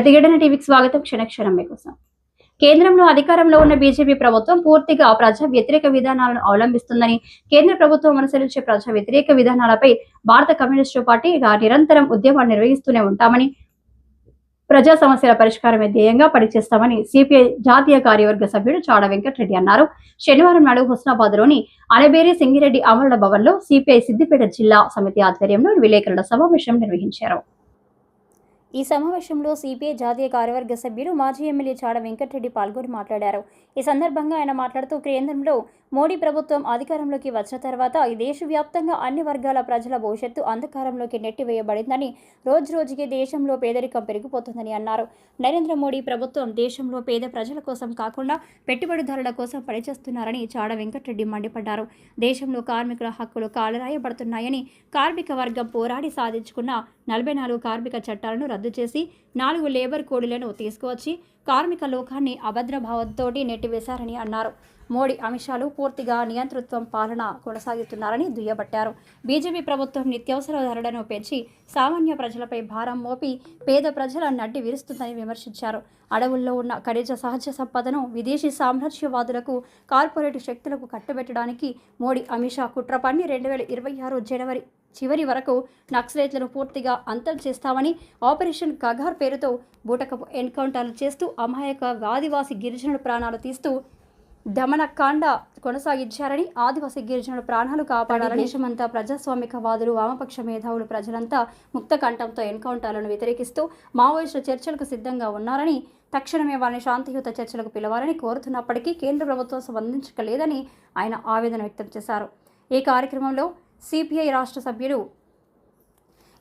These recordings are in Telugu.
ప్రతిఘటన టీవీకి స్వాగతం క్షణక్షణం మీకోసం. కేంద్రంలో అధికారంలో ఉన్న బీజేపీ ప్రభుత్వం పూర్తిగా ప్రజా వ్యతిరేక విధానాలను అవలంబిస్తుందని కేంద్ర ప్రభుత్వం అనుసరించే ప్రజా వ్యతిరేక విధానాలపై భారత కమ్యూనిస్టు పార్టీ నిరంతరం ఉద్యమాలు నిర్వహిస్తూనే ఉంటామని ప్రజా సమస్యల పరిష్కారమే ధ్యేయంగా పనిచేస్తామని సిపిఐ జాతీయ కార్యవర్గ సభ్యుడు చాడ వెంకటరెడ్డి అన్నారు. శనివారం నాడు హుస్నాబాద్లోని అలబేరి సింగిరెడ్డి అమరుల భవన్లో సిపిఐ సిద్దిపేట జిల్లా సమితి ఆధ్వర్యంలో విలేకరుల సమావేశం నిర్వహించారు. ఈ సమావేశంలో సిపిఐ జాతీయ కార్యవర్గ సభ్యులు మాజీ ఎమ్మెల్యే చాడ వెంకటరెడ్డి పాల్గొని మాట్లాడారు. ఈ సందర్భంగా ఆయన మాట్లాడుతూ కేంద్రంలో మోడీ ప్రభుత్వం అధికారంలోకి వచ్చిన తర్వాత ఈ దేశవ్యాప్తంగా అన్ని వర్గాల ప్రజల భవిష్యత్తు అంధకారంలోకి నెట్టివేయబడిందని రోజు రోజుకి దేశంలో పేదరికం పెరిగిపోతుందని అన్నారు. నరేంద్ర మోడీ ప్రభుత్వం దేశంలో పేద ప్రజల కోసం కాకుండా పెట్టుబడిదారుల కోసం పనిచేస్తున్నారని చాడ వెంకటరెడ్డి మండిపడ్డారు. దేశంలో కార్మికుల హక్కులు కాలరాయబడుతున్నాయని కార్మిక వర్గం పోరాడి సాధించుకున్న నలభై నాలుగు కార్మిక చట్టాలను రద్దు చేసి నాలుగు లేబర్ కోడ్లను తీసుకువచ్చి కార్మిక లోకాన్ని అభద్రభావంతోటి నెట్టివేశారని అన్నారు. మోడీ అంశాలు పూర్తిగా నియంతృత్వం పాలన కొనసాగుతున్నారని దుయ్యబట్టారు. బీజేపీ ప్రభుత్వం నిత్యావసర ధరలను పెంచి సామాన్య ప్రజలపై భారం మోపి పేద ప్రజల నడ్డి విరుస్తుందని విమర్శించారు. అడవుల్లో ఉన్న ఖనిజ సహజ సంపదను విదేశీ సామ్రాజ్యవాదులకు కార్పొరేట్ శక్తులకు కట్టబెట్టడానికి మోడీ అమిత్ షా కుట్ర పన్ని రెండు వేల ఇరవై ఆరు జనవరి చివరి వరకు నక్సలైట్లను పూర్తిగా అంతం చేస్తామని ఆపరేషన్ కగార్ పేరుతో బూటకపు ఎన్కౌంటర్లు చేస్తూ అమాయక ఆదివాసి గిరిజనుల ప్రాణాలు తీస్తూ దమనకాండ కొనసాగించారని ఆదివాసీ గిరిజనుల ప్రాణాలు కాపాడాలని దేశమంతా ప్రజాస్వామికవాదులు వామపక్ష మేధావులు ప్రజలంతా ముక్త కంఠంతో ఎన్కౌంటర్లను వ్యతిరేకిస్తూ మావోయిస్టుల చర్చలకు సిద్ధంగా ఉన్నారని తక్షణమే వారిని శాంతియుత చర్చలకు పిలవాలని కోరుతున్నప్పటికీ కేంద్ర ప్రభుత్వం స్పందించలేదని ఆయన ఆవేదన వ్యక్తం చేశారు. ఈ కార్యక్రమంలో సిపిఐ రాష్ట్ర సభ్యులు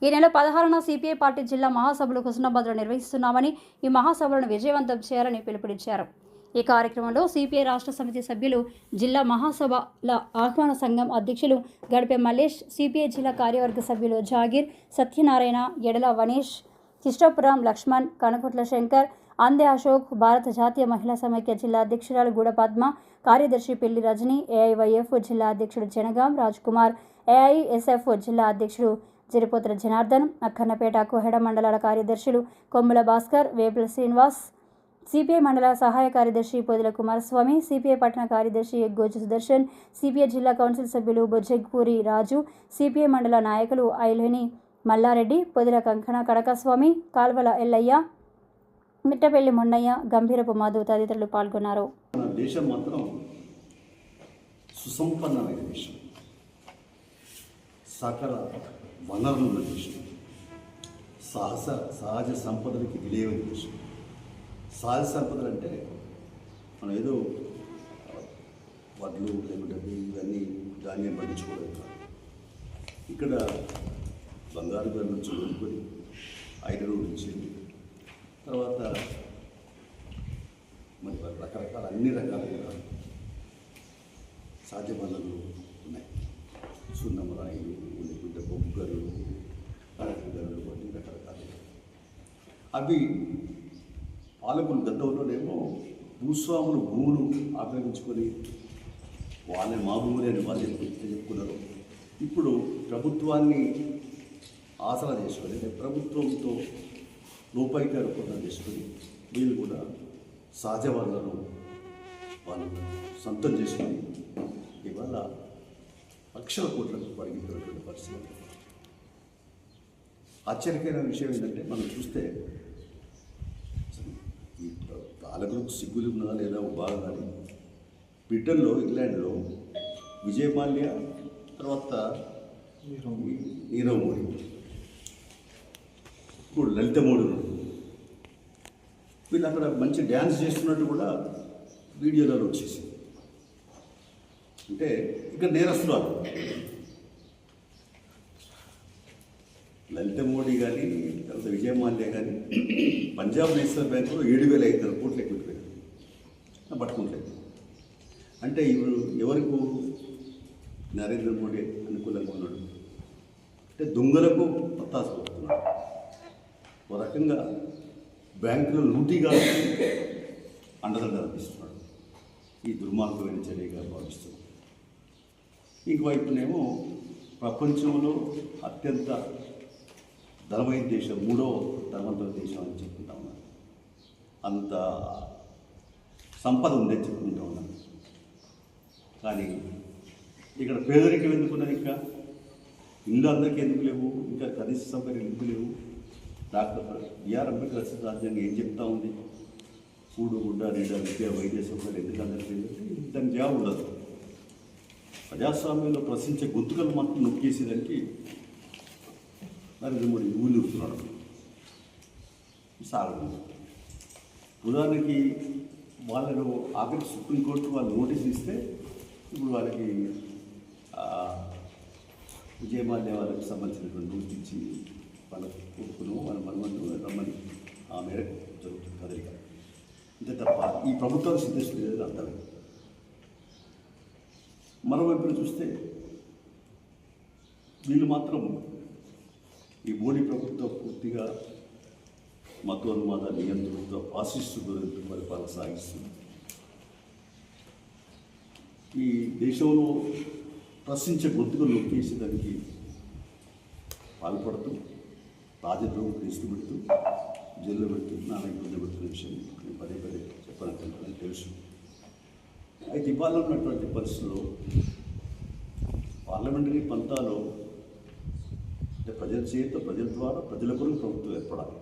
ఈ నెల పదహారున సిపిఐ పార్టీ జిల్లా మహాసభలు హుస్నాబాద్లో నిర్వహిస్తున్నామని ఈ మహాసభలను విజయవంతం చేయాలని పిలుపునిచ్చారు. ఈ కార్యక్రమంలో సిపిఐ రాష్ట్ర సమితి సభ్యులు జిల్లా మహాసభల ఆహ్వాన సంఘం అధ్యక్షులు గడిపే మల్లేష్ సిపిఐ జిల్లా కార్యవర్గ సభ్యులు జాగీర్ సత్యనారాయణ ఎడల వనీష్ కిష్టపురం లక్ష్మణ్ కనకుట్ల శంకర్ అందే అశోక్ భారత జాతీయ మహిళా సమైక్య జిల్లా అధ్యక్షురాలు గూడ పద్మ కార్యదర్శి పెళ్ళి రజని ఏఐవైఎఫ్ జిల్లా అధ్యక్షుడు జనగాం రాజ్ కుమార్ ఏఐఎస్ఎఫ్ జిల్లా అధ్యక్షుడు జరిపోతుల జనార్దన్ అక్కన్నపేట కోహెడ మండలాల కార్యదర్శులు కొమ్ముల భాస్కర్ వేపుల శ్రీనివాస్ సిపిఐ మండల సహాయ కార్యదర్శి పొదిల కుమారస్వామి సిపిఐ పట్టణ కార్యదర్శి ఎగ్గోజు సుదర్శన్ సిపిఐ జిల్లా కౌన్సిల్ సభ్యులు బొజ్జెగ్పూరి రాజు సిపిఐ మండల నాయకులు ఐలేని మల్లారెడ్డి పొదిల కంకణ కడకస్వామి కాల్వల ఎల్లయ్య మిట్టపల్లి మొన్నయ్య గంభీరపు మాధవ్ తదితరులు పాల్గొన్నారు. దేశం మాత్రం సుసంపన్నమైన దేశం. సకల వనరుల దేశం. సహజ సహజ సంపదలకి విలేవని దేశం. సహజ సంపదలు అంటే మనం ఏదో వడ్లు లేకుంటే ఇవన్నీ ధాన్యం పండించుకోవడం ఇక్కడ బంగారు గారి నుంచి కొనుక్కొని ఐరన్ నుంచి తర్వాత మరి రకరకాల అన్ని రకాలుగా సాధ్యపనులు ఉన్నాయి. సున్నమరాయిలు లేకుంటే బొగ్గలు అరటిగలు అన్ని రకరకాలు అవి పాలకులు గతంలోనేమో భూస్వాములు భూములు ఆక్రమించుకొని వాళ్ళే మా భూములే అని వాళ్ళు చెప్పుకున్నారు. ఇప్పుడు ప్రభుత్వాన్ని ఆసరా చేసుకొని అంటే ప్రభుత్వంతో లోపైకారు ఒప్పందం చేసుకొని వీళ్ళు కూడా సహజ వనరులను వాళ్ళు సొంతం చేసుకొని ఇవాళ లక్షల కోట్లకు పడిగిస్తున్నటువంటి పరిస్థితి. ఆశ్చర్యకరమైన విషయం ఏంటంటే మనం చూస్తే పాలకులకు సిగ్గులు ఉన్నా లేదా బాగా కానీ బ్రిటన్లో ఇంగ్లాండ్లో విజయమాల్య తర్వాత నీరవ్ మోడీ. ఇప్పుడు లలిత మోడీ. వీళ్ళు అక్కడ మంచి డ్యాన్స్ చేస్తున్నట్టు కూడా వీడియోలలో వచ్చేసింది. అంటే ఇక్కడ నేరస్తురాలు. లలిత మోడీ కానీ అంత విజయం మాల్యా కానీ పంజాబ్ నేషనల్ బ్యాంకులో ఏడు వేల ఐదు వందల కోట్లు ఎక్కువ పట్టుకుంటలేదు. అంటే ఇప్పుడు ఎవరికి నరేంద్ర మోడీ అనుకూలంగా ఉన్నాడు. అంటే దొంగలకు పత్తాసు కొడుతున్నాడు ఓ రకంగా బ్యాంకులో లూటీగా అండదండ అనిపిస్తున్నాడు ఈ దుర్మార్గమైన చర్యగా భావిస్తున్నాడు ఇంకోవైపునేమో ప్రపంచంలో అత్యంత ధనమైన దేశం మూడో ధనవంతుల దేశం అని చెప్పుకుంటా ఉన్నారు అంత సంపద ఉందని చెప్పుకుంటూ ఉన్నాను కానీ ఇక్కడ పేదరికం ఎందుకున్నది ఇంకా ఇల్లు అందరికీ ఎందుకు లేవు? ఇంకా కనీస సౌకర్యాలు ఎందుకు లేవు? డాక్టర్ బిఆర్ అంబేద్కర్ రచన రాజ్యాంగం ఏం చెప్తా ఉంది? కూడు గుడ్డ నీడ విద్య వైద్య సౌకర్యం ఎందుకు అందరికీ దాని జవాబు ఉండదు. ప్రజాస్వామ్యంలో ప్రశ్నించే గొంతుకలు మాత్రం నొక్కేసేదానికి నరేంద్ర మోడీ ఊళ్ళుతున్నాడు సాగదు ఉదాహరణకి వాళ్ళను ఆఖరి సుప్రీంకోర్టు వాళ్ళు నోటీస్ ఇస్తే ఇప్పుడు వాళ్ళకి విజయమాల్య వాళ్ళకి సంబంధించినటువంటి నోటీస్ ఇచ్చి వాళ్ళ కొడుకును వాళ్ళ మనమంటు రమ్మని ఆ మేరకు జరుగుతుంది కదలిక. అంతే తప్ప ఈ ప్రభుత్వాలు సిద్ధిస్తుంది అర్థమైంది మరోవైపున చూస్తే వీళ్ళు మాత్రం ఈ మోడీ ప్రభుత్వం పూర్తిగా మతోన్మాద నియంత్రణతో ఆశిస్తూ పరిపాలన సాగిస్తుంది. ఈ దేశంలో ప్రశ్నించే గొంతుకలు నొక్కేసేదానికి పాల్పడుతూ రాజద్రోహం తీసుకుపెడుతూ జైల్లో పెడుతూ నానా ఇబ్బంది పెడుతున్న విషయం నేను పదే పదే చెప్పాలనుకుంటున్నాను తెలుసు. అయితే ఇవాళ ఉన్నటువంటి పరిస్థితుల్లో పార్లమెంటరీ పంతాలో అంటే ప్రజల చేత ప్రజల ద్వారా ప్రజల కొరకు ప్రభుత్వం ఏర్పడాలి.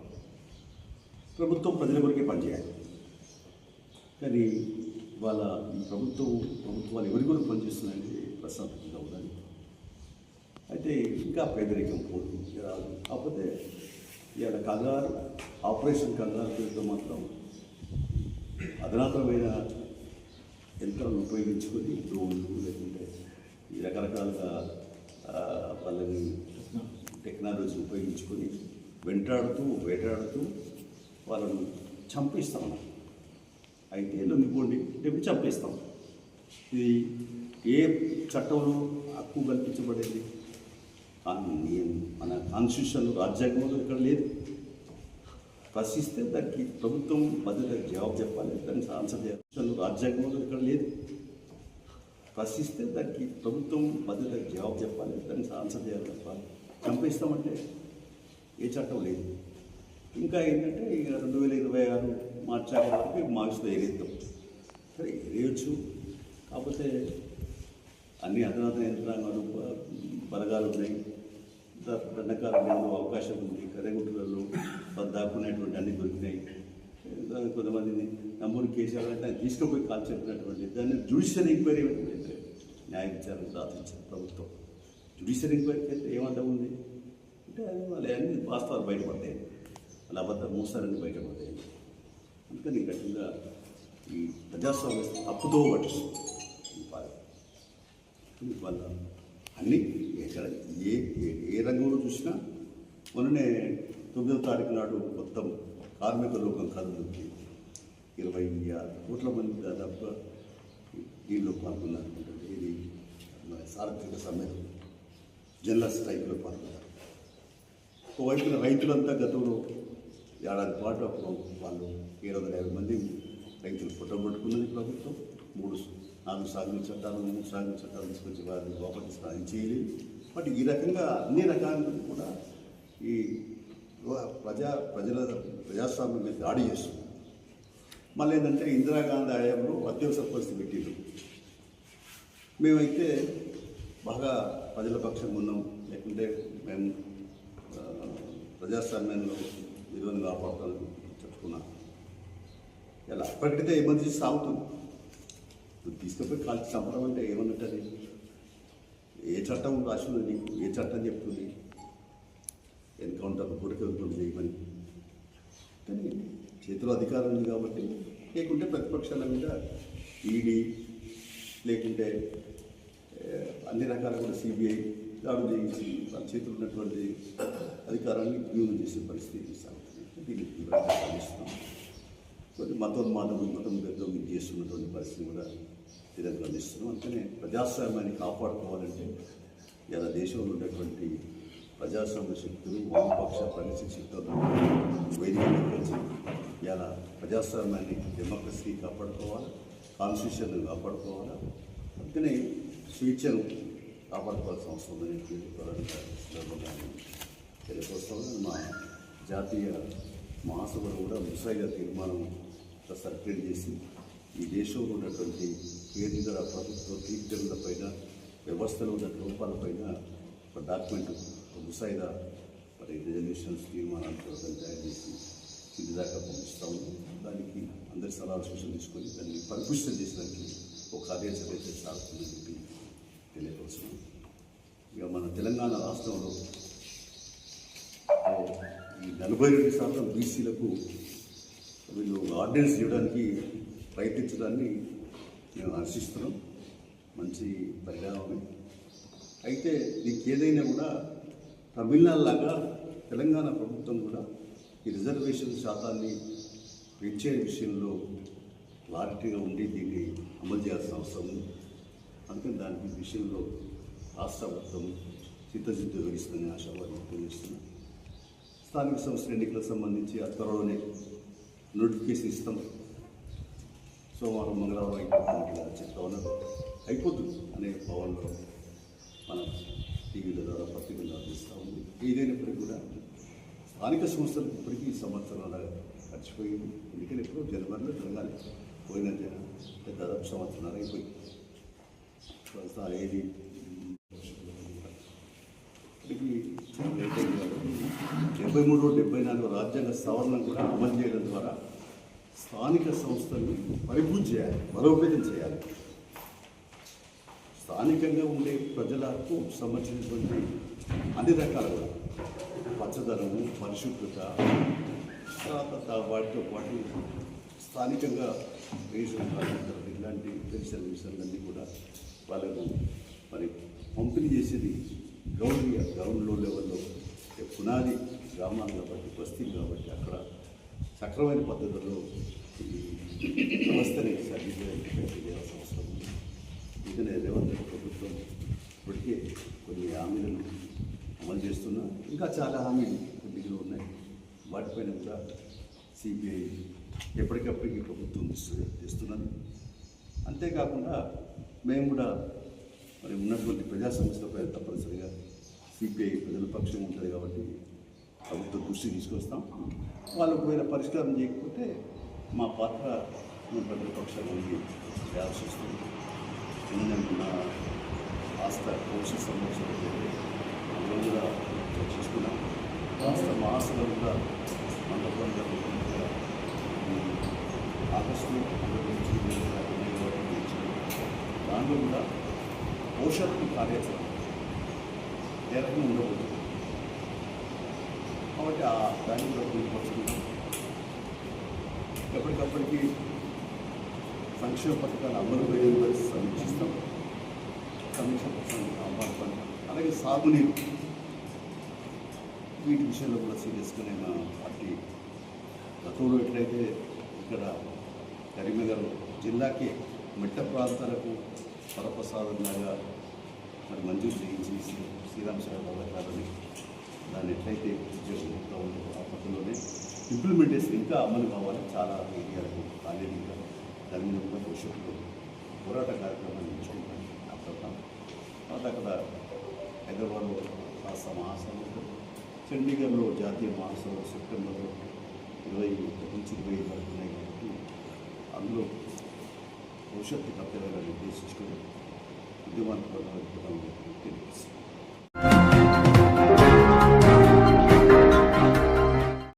ప్రభుత్వం ప్రజల కొరకే పనిచేయాలి. కానీ వాళ్ళ ఈ ప్రభుత్వం ప్రభుత్వాలు ఎవరి కొరకు పనిచేస్తున్నాయి ప్రశాంతంగా ఉండాలి. అయితే ఇంకా పేదరికం పోదు కాకపోతే ఇవాళ కంగారు ఆపరేషన్ కంగారు పేరుతో మాత్రం అధునాతనమైన యంత్రాలను ఉపయోగించుకొని డ్రోన్లు లేకుంటే ఈ రకరకాలుగా వాళ్ళని టెక్నాలజీ ఉపయోగించుకొని వెంటాడుతూ వేటాడుతూ వాళ్ళను చంపేస్తాం మనం. అయితే లొంగిపోండి లేకపోతే చంపేస్తాం. ఇది ఏ చట్టంలో హక్కు కల్పించబడింది? కానీ మన కాన్స్టిట్యూషన్ రాజ్యాంగంలో ఇక్కడ లేదు. ప్రశ్నిస్తే దానికి ప్రభుత్వం బాధ్యత జవాబు చెప్పాలి. దానికి ఆన్సర్ చేయాలి. రాజ్యాంగంలో ఇక్కడ లేదు. ప్రశ్నిస్తే దానికి ప్రభుత్వం బాధ్యత జవాబు చెప్పాలి. దానికి ఆన్సర్ చేయాలి తప్ప చంపేస్తామంటే ఏ చట్టం లేదు. ఇంకా ఏంటంటే ఇక రెండు వేల ఇరవై ఆరు మార్చి ఆరు వరకు మావిస్తూ ఎగేద్దాం సరే ఎగేయచ్చు కాకపోతే అన్ని అధునాతన యంత్రాంగాలు బలగాలు ఉన్నాయి. ద- అవకాశం ఉంది. కరెగుట్టులలో దాక్కునేటువంటి అన్ని దొరికినాయి. కొంతమందిని నమ్మూరు కేసీఆర్ అంటే ఆయన తీసుకుపోయి కాల్ చెప్పినటువంటి దాన్ని జ్యుడిషియల్ ఎంక్వైరీ అయితే న్యాయ విచారణ సాధించారు ప్రభుత్వం. జ్యుడిషియల్ ఎంక్వైరీకి వెళ్తే ఏమంతా ఉంది? అంటే అది వాళ్ళు అన్ని వాస్తవాలు బయటపడతాయి. వాళ్ళ అబద్ధ మోసాలన్నీ బయటపడతాయి. అందుకని గట్టిగా ఈ ప్రజాస్వామ్య తప్పుతో పట్టిస్తుంది. పాలన. వల్ల అన్నీ ఎక్కడ ఏ ఏ- ఏ రంగంలో చూసినా మొన్ననే తొమ్మిదో తారీఖు నాడు మొత్తం కార్మిక లోకం కదులుతుంది ఇరవై ఆరు కోట్ల మంది దాదాపుగా దీనిలో పాల్గొన్నారు ఇది సార్వత్రిక సమ్మెలో జిల్లా స్ట్రైక్లో పాల్గొన్నారు. ఒకవైపున రైతులంతా గతంలో ఏడాది పాటు అప్పుడు వాళ్ళు ఏడు వందల యాభై మంది రైతులు పుట్టగొట్టుకున్నది ప్రభుత్వం. మూడు నాలుగు సాగుల చట్టాలు మూడు సాగుల చట్టాలు తీసుకొచ్చి వారిని లోపలికి సాయం చేయలేదు. బట్ ఈ రకంగా అన్ని రకాలను కూడా ఈ ప్రజా ప్రజల ప్రజాస్వామ్యం మీద దాడి చేస్తుంది. మళ్ళీ ఏంటంటే ఇందిరాగాంధీ హయాంలో అత్యవసర పరిస్థితి పెట్టిండ్రు. మేమైతే బాగా ప్రజల పక్షం ఉన్నాం లేకుంటే మేము ప్రజాస్వామ్యంలో విలువను కాపాడుతామని చెప్పుకున్నాం. ఇలా అప్పటికైతే ఎమర్జెన్సీ సాగుతుంది. నువ్వు తీసుకుపోయి కాల్చి చంపడం అంటే ఏమన్నట్టు ఏ చట్టం రాసింది నీకు? ఏ చట్టం చెప్తుంది? ఎన్కౌంటర్ గురికెళ్తుంది చేయమని. కానీ చేతిలో అధికారం ఉంది కాబట్టి లేకుంటే ప్రతిపక్షాల మీద ఈడీ లేకుంటే అన్ని రకాల కూడా సిబిఐ దాడులు చేయించి వాళ్ళ చేతులు ఉన్నటువంటి అధికారాన్ని వినియోగం చేసే పరిస్థితి సాగుతుంది దీన్ని తీవ్రంగా ఖండిస్తున్నాం కొన్ని మతోన్మాదం మతం పెద్దం చేస్తున్నటువంటి పరిస్థితి కూడా తీవ్రంగా ఖండిస్తున్నాం అందుకనే ప్రజాస్వామ్యాన్ని కాపాడుకోవాలంటే ఇలా దేశంలో ఉన్నటువంటి ప్రజాస్వామ్య శక్తులు వామపక్ష పరిస్థితి శక్తులు వేదికగా ఇలా ప్రజాస్వామ్యాన్ని డెమోక్రసీ కాపాడుకోవాలి? కాన్స్టిట్యూషన్ కాపాడుకోవాలి? అందుకనే స్వేచ్ఛను కాపాడుకోవాల్సిన అవసరం ఉందని తెలియకోసం మా జాతీయ మహాసభలో కూడా ముసాయిగా తీర్మానం సర్క్యులేట్ చేసి ఈ దేశంలో ఉన్నటువంటి కేంద్ర ప్రభుత్వ కీర్తనలపైన వ్యవస్థలో ఉన్న లోపాలపైన ఒక డాక్యుమెంట్ ఒక ముసాయిదా మరి రిజర్వేషన్స్ తీర్మానాలు తయారు చేసి కింది దాకా పంపిస్తాము. దానికి అందరి సలహా సూచనలు తీసుకొని దాన్ని పరిపుష్టం చేసేదానికి ఒక కార్యాచరణ అయితే సాగుతుందని చెప్పి తెలియపరుస్తున్నాం ఇక మన తెలంగాణ రాష్ట్రంలో ఈ నలభై రెండు శాతం బీసీలకు వీళ్ళు ఆర్డినెన్స్ ఇవ్వడానికి ప్రయత్నించడాన్ని మేము హర్షిస్తున్నాం. మంచి పరిణామమే. అయితే దీనికి ఏదైనా కూడా తమిళనాడు లాగా తెలంగాణ ప్రభుత్వం కూడా ఈ రిజర్వేషన్ శాతాన్ని పెంచే విషయంలో క్లారిటీగా ఉండి దీన్ని అమలు చేయాల్సిన అవసరం ఉంది. అందుకని దానికి విషయంలో రాష్ట్ర ప్రభుత్వం చిత్తశుద్ధి వహిస్తుందని ఆశావాదం వ్యక్తం స్థానిక సంస్థల ఎన్నికలకు సంబంధించి ఆ త్వరలోనే నోటిఫికేషన్ ఇస్తాం. సోమవారం మంగళవారం అయిపోతుంది చెప్తా ఉన్నారు అయిపోతుంది అనే భావనలో మనం టీవీల ద్వారా పత్రికల ద్వారా ఇస్తూ ఉంది. ఏదైనప్పటికీ కూడా స్థానిక సంస్థలకు ఇప్పటికీ సంవత్సరాల గడిచిపోయింది. ఎందుకంటే ఎప్పుడో జనవరిలో జరగాలి. పోయిన జన దాదాపు సంవత్సరాలు అయిపోయింది. ప్రస్తుతం ఏది? డెబ్బై మూడు డెబ్బై నాలుగు రాజ్యాంగ సవరణను కూడా అమలు చేయడం ద్వారా స్థానిక సంస్థల్ని పరిపూర్తి చేయాలి బలోపేతం చేయాలి. స్థానికంగా ఉండే ప్రజలకు సంబంధించినటువంటి అన్ని రకాలుగా పచ్చదనము పరిశుభ్రత తర్వాత వాటితో పాటు స్థానికంగా రేషన్ ఇలాంటి పెన్షన్ విషయాలన్నీ కూడా వాళ్ళను మరి పంపిణీ చేసేది గ్రౌండ్ గ్రౌండ్లో లెవెల్లో పునాది గ్రామాలు కాబట్టి బస్తీలు కాబట్టి అక్కడ సక్రమైన పద్ధతుల్లో ఈ వ్యవస్థని సరిచేయాల్సిన అవసరం ఉంది. ఇకనే రేవంత్ ప్రభుత్వం ఇప్పటికే కొన్ని హామీలను అమలు చేస్తున్నా ఇంకా చాలా హామీలు కొద్దిగా ఉన్నాయి. వాటిపైన కూడా సిబిఐ ఎప్పటికప్పటికి ప్రభుత్వం దృష్టి చేస్తున్నది. అంతేకాకుండా మేము కూడా మరి ఉన్నటువంటి ప్రజా సంస్థలపై తప్పనిసరిగా సిపిఐ ప్రజల పక్షం ఉంటుంది కాబట్టి ప్రభుత్వ దృష్టి తీసుకొస్తాం. వాళ్ళు ఒకవేళ పరిష్కారం చేయకపోతే మా పాత్ర మేము ప్రజల పక్షాన్ని చేయాల్సి వస్తుంది. ఎందుకంటే నా రాష్ట్ర కోర్సు సంరక్షణ అందులో కూడా చర్చిస్తున్నాం రాష్ట్ర కూడా మన ఆగస్టు దానిలో దాంట్లో కూడా భవిష్యత్తు కార్యాచరణ ఏ రకంగా ఉండబోతుంది కాబట్టి ఆ దాన్ని కూడా పొందుపరుచుకుంటాం ఎప్పటికప్పటికి సంక్షేమ పథకాలు అమలు వేయడం సమీక్షిస్తాం. సమీక్ష పథకం అలాగే సాగునీరు వీటి విషయంలో కూడా సీరియస్గా నేను పార్టీ గతంలో ఎట్లయితే ఇక్కడ కరీంనగర్ జిల్లాకి మిట్ట ప్రాంతాలకు వరప్రసాదంలాగా మరి మంజూరు చేయించి శ్రీ- పథకాలని దాన్ని ఎట్లయితే ఉద్యోగం ఉందో ఆ పక్కలోనే ఇంప్లిమెంటేషన్ ఇంకా అమలు కావాలి. చాలా ఏరియాలకు కాలేదు ఇంకా దాని మీద కూడా భవిష్యత్తులో పోరాట కార్యక్రమాన్ని ఎంచుకుంటాను అర్థం తర్వాత అక్కడ హైదరాబాద్లో రాష్ట్ర మహాసభలు చండీగఢ్లో జాతీయ మహాసభలు సెప్టెంబర్లో ఇరవై ఒకటి నుంచి ఇరవై ఐదు వరకు ఉన్నాయి కాబట్టి అందులో おっしゃって買ってられる電子仕組みで、ワンとかがってたので、売ってるんです。